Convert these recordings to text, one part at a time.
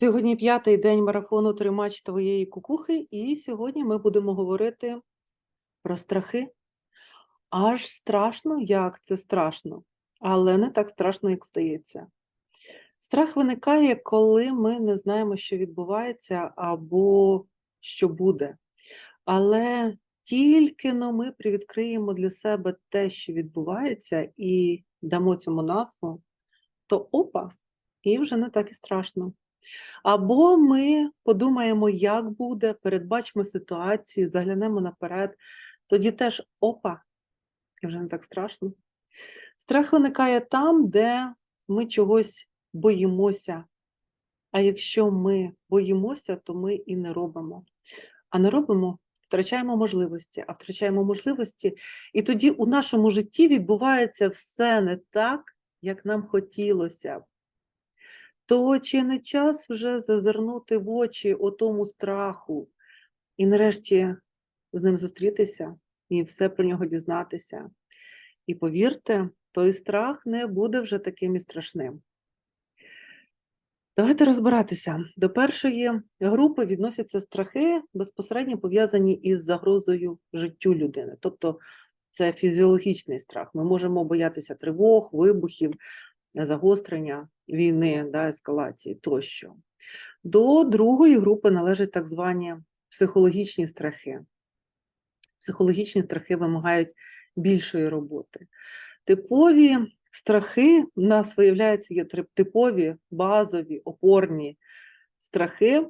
Сьогодні п'ятий день марафону Тримач твоєї кукухи, і сьогодні ми будемо говорити про страхи. Аж страшно, як це страшно, але не так страшно, як здається. Страх виникає, коли ми не знаємо, що відбувається або що буде. Але тільки но ми привідкриємо для себе те, що відбувається, і дамо цьому назву, то опа, і вже не так і страшно. Або ми подумаємо, як буде, передбачимо ситуацію, заглянемо наперед, тоді теж опа, вже не так страшно. Страх виникає там, де ми чогось боїмося. А якщо ми боїмося, то ми і не робимо. А не робимо, втрачаємо можливості, а втрачаємо можливості, і тоді у нашому житті відбувається все не так, як нам хотілося б то чи не час вже зазирнути в очі отому страху і нарешті з ним зустрітися і все про нього дізнатися? І повірте, той страх не буде вже таким і страшним. Давайте розбиратися. До першої групи відносяться страхи, безпосередньо пов'язані із загрозою життю людини. Тобто це фізіологічний страх. Ми можемо боятися тривог, вибухів, загострення війни, да, ескалації тощо. До другої групи належать так звані психологічні страхи. Психологічні страхи вимагають більшої роботи. Типові страхи у нас виявляється, є типові, базові, опорні страхи.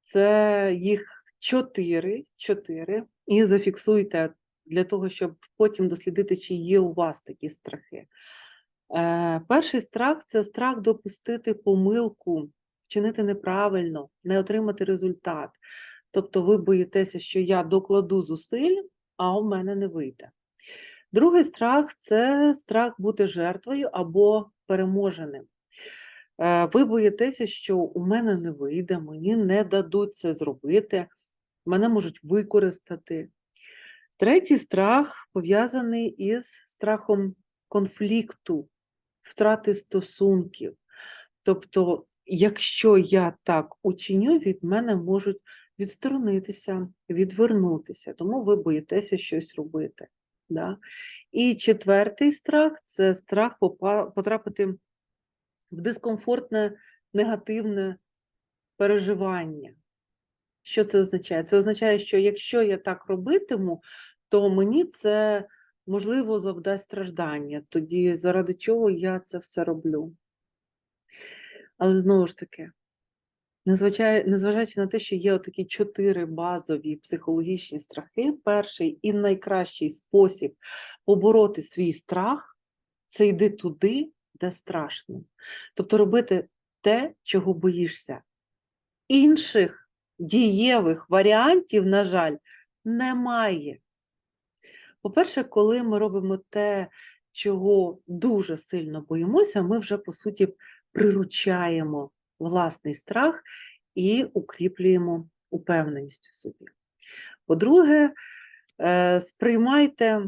Це їх чотири, чотири. І зафіксуйте для того, щоб потім дослідити, чи є у вас такі страхи. Е, Перший страх це страх допустити помилку, вчинити неправильно, не отримати результат. Тобто ви боїтеся, що я докладу зусиль, а у мене не вийде. Другий страх це страх бути жертвою або переможеним. Е, Ви боїтеся, що у мене не вийде, мені не дадуть це зробити, мене можуть використати. Третій страх пов'язаний із страхом конфлікту, втрати стосунків. Тобто, якщо я так учиню, від мене можуть відсторонитися, відвернутися, тому ви боїтеся щось робити. Да? І четвертий страх це страх потрапити в дискомфортне, негативне переживання. Що це означає? Це означає, що якщо я так робитиму, то мені це можливо, завдасть страждання. Тоді заради чого я це все роблю. Але знову ж таки, незважаючи на те, що є такі чотири базові психологічні страхи, перший і найкращий спосіб побороти свій страх це йди туди, де страшно. Тобто робити те, чого боїшся. Інших дієвих варіантів, на жаль, немає. По-перше, коли ми робимо те, чого дуже сильно боїмося, ми вже, по суті, приручаємо власний страх і укріплюємо упевненість у собі. По-друге, е, сприймайте,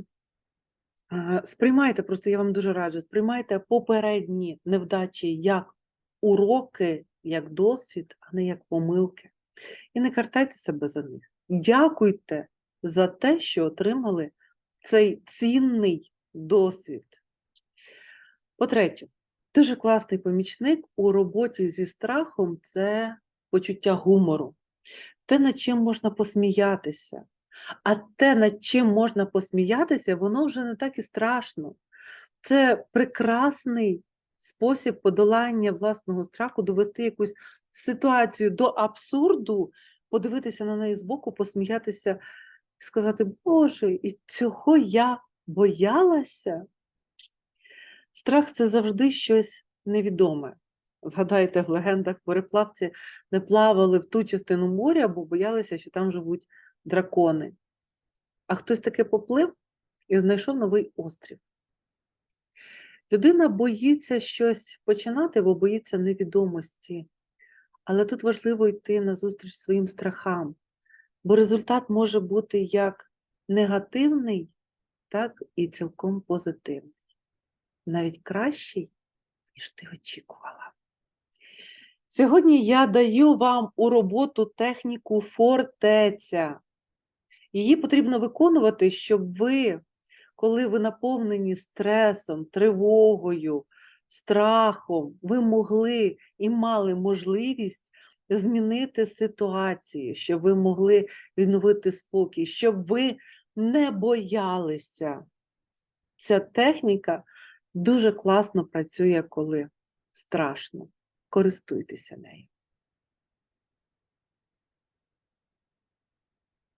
е, сприймайте, просто я вам дуже раджу, сприймайте попередні невдачі як уроки, як досвід, а не як помилки. І не картайте себе за них. Дякуйте за те, що отримали цей цінний досвід. По-третє, дуже класний помічник у роботі зі страхом це почуття гумору, те, над чим можна посміятися. А те, над чим можна посміятися, воно вже не так і страшно. Це прекрасний спосіб подолання власного страху, довести якусь ситуацію до абсурду, подивитися на неї збоку, посміятися сказати, Боже, і цього я боялася. Страх це завжди щось невідоме. Згадайте, в легендах мореплавці не плавали в ту частину моря, бо боялися, що там живуть дракони. А хтось таки поплив і знайшов новий острів. Людина боїться щось починати, бо боїться невідомості. Але тут важливо йти назустріч своїм страхам, Бо результат може бути як негативний, так і цілком позитивний. Навіть кращий, ніж ти очікувала. Сьогодні я даю вам у роботу техніку фортеця. Її потрібно виконувати, щоб ви, коли ви наповнені стресом, тривогою, страхом, ви могли і мали можливість змінити ситуацію, щоб ви могли відновити спокій, щоб ви не боялися. Ця техніка дуже класно працює, коли страшно. Користуйтеся нею.